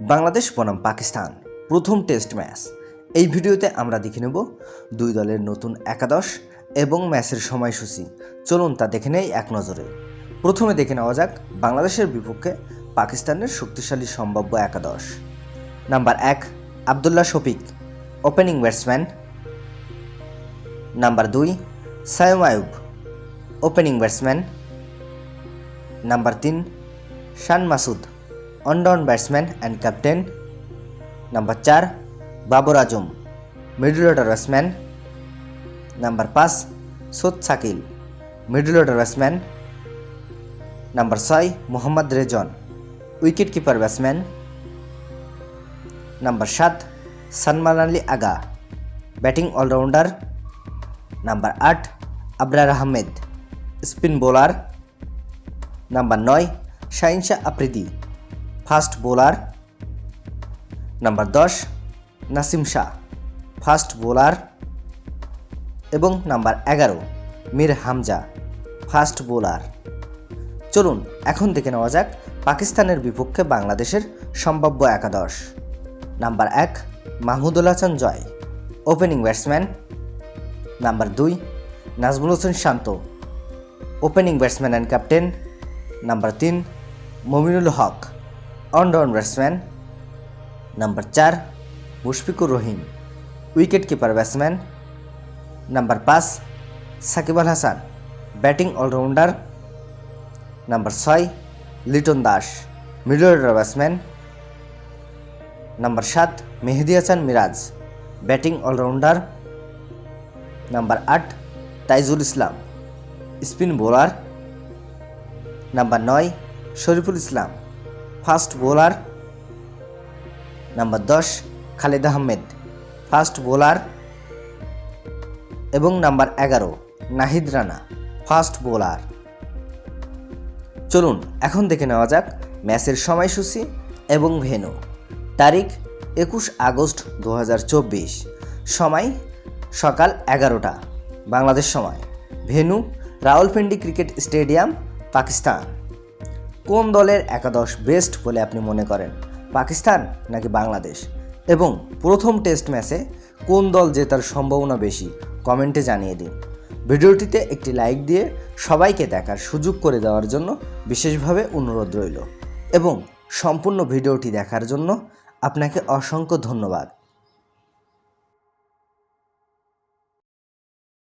বাংলাদেশ বনাম পাকিস্তান, প্রথম test match. এই ভিডিওতে আমরা দেখে নেব দুই দলের নতুন একাদশ এবং ম্যাচের সময়সূচি। চলুন তা দেখে নেই এক নজরে। প্রথমে দেখে নেওয়া যাক বাংলাদেশের বিপক্ষে পাকিস্তানের শক্তিশালী সম্ভাব্য একাদশ। নাম্বার এক, Abdullah Shafique, opening batsman. Number দুই, Saim Ayub, opening batsman. Number তিন, Shan Masood. One down batsman and captain number চার Babar Azam middle order batsman number পাঁচ Saud Shakeel middle order batsman number ছয় Mohammad Rizwan wicket keeper batsman number সাত Salman Ali Agha batting all rounder number আট Abrar Ahmed spin bowler number নয় Shaheen Shah Afridi fast bowler. Number দশ, Naseem Shah, fast bowler. এবং number এগারো, Mir Hamza, fast bowler. চলুন, এখন দেখে নেওয়া যাক পাকিস্তানের বিপক্ষে বাংলাদেশের সম্ভাব্য একাদশ। নাম্বার এক, Mahmudul Joy, opening batsman. Number দুই, Najmul Hossain Shanto, opening batsman and captain number তিন, Mominul Haque. One down batsman number চার Mushfiqur Rahim wicket keeper batsman number পাঁচ Shakib Al Hasan batting all rounder number ছয় Liton Das middle order batsman number সাত Mehidy Hasan Miraz batting all rounder number আট Taijul Islam spin bowler number নয় Shoriful Islam fast bowler number দশ, Khaled Ahmed. Fast bowler এবং number এগারো, Nahid Rana. Fast bowler. চলুন, এখন দেখে নেওয়া যাক ম্যাচের সময়সূচি এবং ভেন্যু। তারিখ, একুশ আগস্ট দু হাজার চব্বিশ। সময়, সকাল এগারোটা। বাংলাদেশ সময়। Venue, Rawalpindi cricket stadium, Pakistan. কোন দলের একাদশ বেস্ট বলে আপনি মনে করেন? পাকিস্তান নাকি বাংলাদেশ? এবং প্রথম টেস্ট ম্যাচে কোন দল জেতার সম্ভাবনা বেশি? কমেন্টে জানিয়ে দিন। ভিডিওটিতে একটি লাইক দিয়ে সবাইকে দেখার সুযোগ করে দেওয়ার জন্য বিশেষভাবে অনুরোধ রইল। এবং সম্পূর্ণ ভিডিওটি দেখার জন্য আপনাকে অসংখ্য ধন্যবাদ।